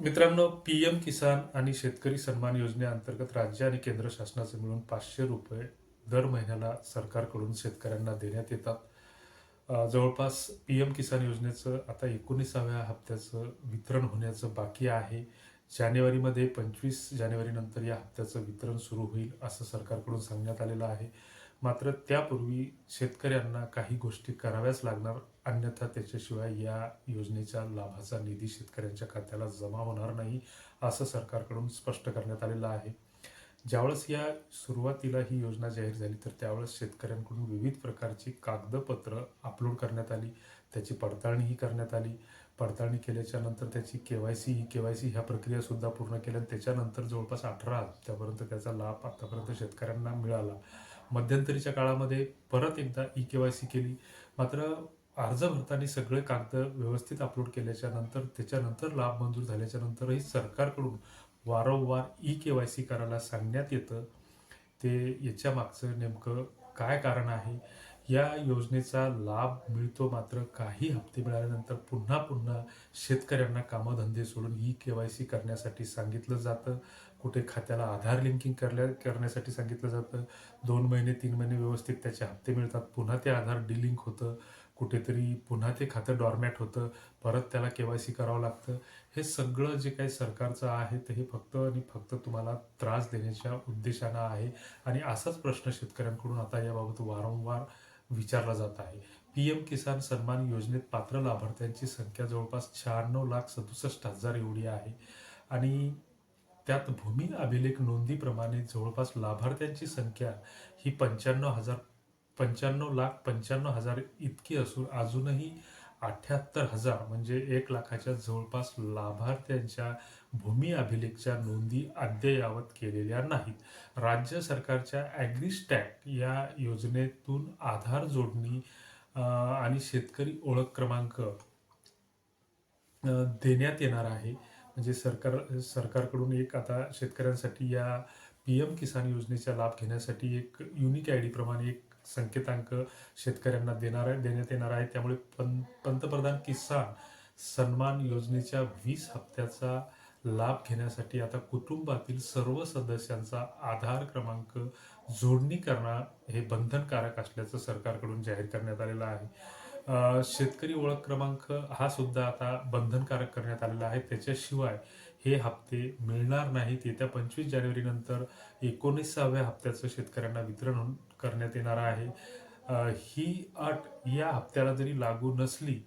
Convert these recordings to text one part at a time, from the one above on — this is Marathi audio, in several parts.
मित्रांनो पी एम किसान आणि शेतकरी सन्मान योजनेअंतर्गत राज्य आणि केंद्र शासनाचे मिळून पाचशे रुपये दर महिन्याला सरकारकडून शेतकऱ्यांना देण्यात येतात. जवळपास पी एम किसान योजनेचं आता एकोणीसाव्या हप्त्याचं वितरण होण्याचं बाकी आहे. जानेवारीमध्ये पंचवीस जानेवारीनंतर या हप्त्याचं वितरण सुरू होईल असं सरकारकडून सांगण्यात आलेलं आहे. मात्र त्यापूर्वी शेतकऱ्यांना काही गोष्टी कराव्याच लागणार अन्यथा त्याच्याशिवाय या योजनेच्या लाभाचा निधी शेतकऱ्यांच्या खात्याला जमा होणार नाही असं सरकारकडून स्पष्ट करण्यात आलेलं आहे. ज्यावेळेस या सुरुवातीला ही योजना जाहीर झाली तर त्यावेळेस शेतकऱ्यांकडून विविध प्रकारची कागदपत्र अपलोड करण्यात आली त्याची पडताळणीही करण्यात आली. पडताळणी केल्याच्यानंतर त्याची के वाय सी ही के वाय सी ह्या प्रक्रियासुद्धा पूर्ण केल्या आणि त्याच्यानंतर जवळपास अठरा हप्त्यापर्यंत त्याचा लाभ आतापर्यंत शेतकऱ्यांना मिळाला. मध्यंतरीच्या काळामध्ये परत एकदा ई के वाय सी केली. मात्र अर्ज भरताना सगळे कागद व्यवस्थित अपलोड केल्याच्यानंतर त्याच्यानंतर लाभ मंजूर झाल्याच्या नंतरही सरकारकडून वारंवार ई के वाय सी करायला सांगण्यात येतं. ते याच्या मागचं नेमकं काय कारण आहे? या योजनेचा लाभ मिळतो मात्र काही हप्ते मिळाल्यानंतर पुन्हा पुन्हा शेतकऱ्यांना कामधंदे सोडून ई के वाय सी करण्यासाठी सांगितलं जातं. कुठे खात्याला आधार लिंकिंग करल्या करण्यासाठी सांगितलं जातं. दोन महिने तीन महिने व्यवस्थित त्याचे हप्ते मिळतात. पुन्हा ते आधार डिलिंक होतं. कुठेतरी पुन्हा ते खातं डॉर्मॅट होतं. परत त्याला के वाय सी करावं लागतं. हे सगळं जे काही सरकारचं आहे ते हे फक्त आणि फक्त तुम्हाला त्रास देण्याच्या उद्देशानं आहे. आणि असाच प्रश्न शेतकऱ्यांकडून आता याबाबत वारंवार विचारला जात आहे. पी एम किसान सन्मान योजनेत पात्र लाभार्थ्यांची संख्या जवळपास शहाण्णव लाख सदुसष्ट हजार एवढी आहे. आणि त्यात भूमी अभिलेख नोंदीप्रमाणे जवळपास लाभार्थ्यांची संख्या ही पंच्याण्णव हजार पंच्याण्णव लाख पंच्याण्णव हजार इतकी असून अजूनही अठ्याहत्तर हजार म्हणजे एक लाखाच्या जवळपास लाभार्थ्यांच्या भूमी अभिलेखच्या नोंदी अद्ययावत केलेल्या नाहीत. राज्य सरकारच्या ॲग्रिस्टॅक या योजनेतून आधार जोडणी आणि शेतकरी ओळख क्रमांक देण्यात येणार आहे. म्हणजे सरकार सरकारकडून एक आता शेतकऱ्यांसाठी या पी एम किसान योजनेचा लाभ घेण्यासाठी एक युनिक आय डी प्रमाणे एक संकेतांक शेतकऱ्यांना देणार देण्यात येणार आहे. त्यामुळे पं पंतप्रधान किसान सन्मान योजनेच्या वीस हप्त्याचा लाभ घेण्यासाठी आता कुटुंबातील सर्व सदस्यांचा आधार क्रमांक जोडणी करणं हे बंधनकारक असल्याचं सरकारकडून जाहीर करण्यात आलेलं आहे. शेतकरी ओळख क्रमांक हा सुद्धा आता बंधनकारक करण्यात आलेला आहे. त्याच्याशिवाय हे हप्ते मिळणार नाहीत येत्या पंचवीस जानेवारी नंतर एकोणीसाव्या हप्त्याचं शेतकऱ्यांना वितरण करण्यात येणार आहे. ही अट या हप्त्याला जरी लागू नसली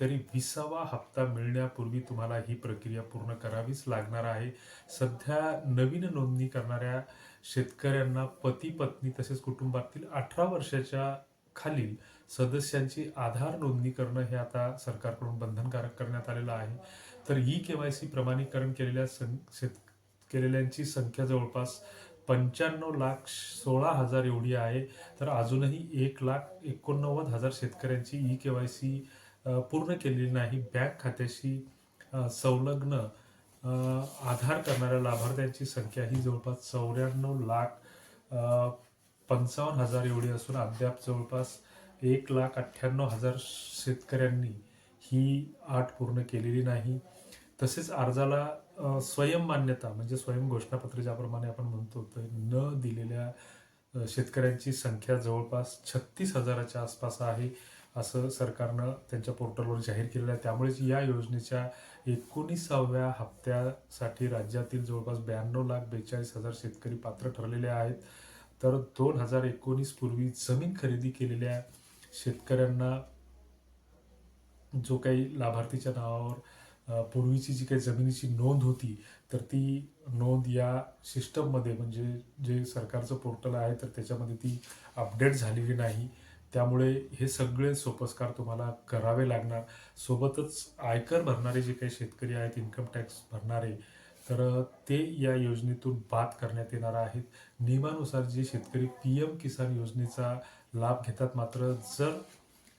तरी विसावा हप्ता मिळण्यापूर्वी तुम्हाला ही प्रक्रिया पूर्ण करावीच लागणार आहे. सध्या नवीन नोंदणी करणाऱ्या शेतकऱ्यांना पती पत्नी तसेच कुटुंबातील अठरा वर्षाच्या खालील सदस्यांची आधार नोंदणी करणं हे आता सरकारकडून बंधनकारक करण्यात आलेलं आहे. तर ई के वाय सी प्रमाणीकरण केलेल्या सं शेत केलेल्यांची संख्या जवळपास पंच्याण्णव लाख सोळा हजार एवढी आहे. तर अजूनही एक लाख एकोणनव्वद हजार शेतकऱ्यांची ई के वाय सी पूर्ण केलेली नाही. बँक खात्याशी संलग्न आधार करणाऱ्या लाभार्थ्यांची संख्या ही जवळपास चौऱ्याण्णव लाख पंचावन्न हजार एवढी असून अद्याप जवळपास एक लाख अठ्ठ्याण्णव हजार शेतकऱ्यांनी ही आठ पूर्ण केलेली नाही. तसेच अर्जाला स्वयं मान्यता म्हणजे स्वयं घोषणापत्र ज्याप्रमाणे आपण म्हणतो तर न दिलेल्या शेतकऱ्यांची संख्या जवळपास छत्तीस हजाराच्या आसपास आहे असं सरकारनं त्यांच्या पोर्टलवर जाहीर केलेलं आहे. त्यामुळेच या योजनेच्या एकोणीसाव्या हप्त्यासाठी राज्यातील जवळपास ब्याण्णव लाख बेचाळीस हजार शेतकरी पात्र ठरलेले आहेत. तर दोन हजार एकोणीस पूर्वी जमीन खरेदी केलेल्या शेतकऱ्यांना जो काही लाभार्थीच्या नावावर पूर्वीची जी काही जमिनीची नोंद होती तर ती नोंद या सिस्टममध्ये म्हणजे जे सरकारचं पोर्टल आहे तर त्याच्यामध्ये ती अपडेट झालेली नाही. त्यामुळे हे सगळे सोपस्कार तुम्हाला करावे लागणार. सोबतच आयकर भरणारे जे काही शेतकरी आहेत इन्कम टॅक्स भरणारे तर ते या योजनेतून बाद करण्यात येणार आहेत. नियमानुसार जे शेतकरी पी एम किसान योजनेचा लाभ घेतात मात्र जर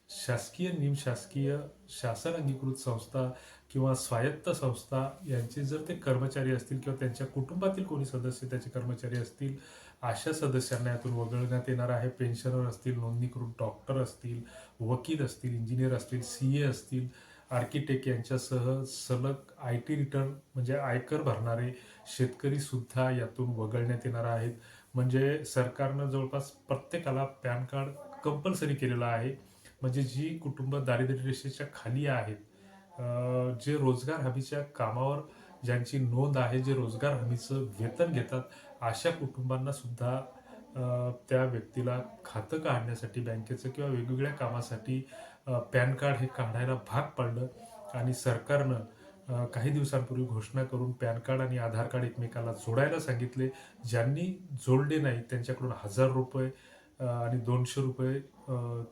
शासकीय निमशासकीय शासन अंगीकृत संस्था किंवा स्वायत्त संस्था यांचे जर ते कर्मचारी असतील किंवा त्यांच्या कुटुंबातील कोणी सदस्य त्याचे कर्मचारी असतील अशा सदस्यांना यातून वगळण्यात येणार आहे. पेन्शनर असतील नोंदणीकृत डॉक्टर असतील वकील असतील इंजिनियर असतील सी ए असतील आर्किटेक्ट यांच्यासह सलग आय टी रिटर्न म्हणजे आयकर भरणारे शेतकरी सुद्धा यातून वगळण्यात येणार आहेत. म्हणजे सरकारनं जवळपास प्रत्येकाला पॅन कार्ड कंपल्सरी केलेलं आहे. म्हणजे जी कुटुंब दारिद्र्य रेषेच्या खाली आहेत जे रोजगार हमीच्या कामावर ज्यांची नोंद आहे जे रोजगार हमीचं वेतन घेतात अशा कुटुंबांना सुद्धा त्या व्यक्तीला खातं काढण्यासाठी बँकेचं किंवा वेगवेगळ्या कामासाठी पॅन कार्ड हे काढायला भाग पडलं आणि सरकारनं काही दिवसांपूर्वी घोषणा करून पॅन कार्ड आणि आधार कार्ड एकमेकाला जोडायला सांगितले. ज्यांनी जोडले नाही त्यांच्याकडून हजार रुपये आणि दोनशे रुपये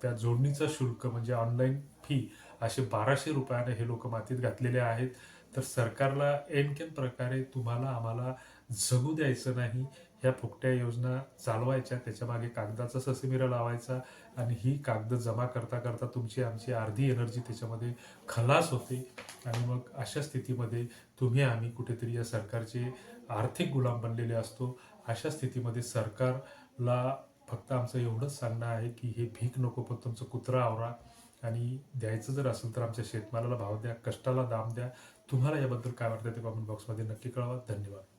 त्या जोडणीचं शुल्क म्हणजे ऑनलाईन फी असे बाराशे रुपयाने हे लोक मातीत घातलेले आहेत. तर सरकारला एनकेन प्रकारे तुम्हाला आम्हाला जगू द्यायचं नाही. ह्या फुकट्या योजना चालवायच्या त्याच्यामागे कागदाचा ससेमिरा लावायचा आणि ही कागद जमा करता करता तुमची आमची अर्धी एनर्जी त्याच्यामध्ये खलास होते. आणि मग अशा स्थितीमध्ये तुम्ही आम्ही कुठेतरी या सरकारचे आर्थिक गुलाम बनलेले असतो. अशा स्थितीमध्ये सरकारला फक्त आमचं एवढंच सांगणं आहे की हे भीक नको पण तुमचं कुत्रा आवरा. आणि द्यायचं जर असेल तर आमच्या शेतमालाला भाव द्या कष्टाला दाम द्या. तुम्हाला याबद्दल काय वाटतं ते कॉमेंट बॉक्समध्ये नक्की कळवा. धन्यवाद.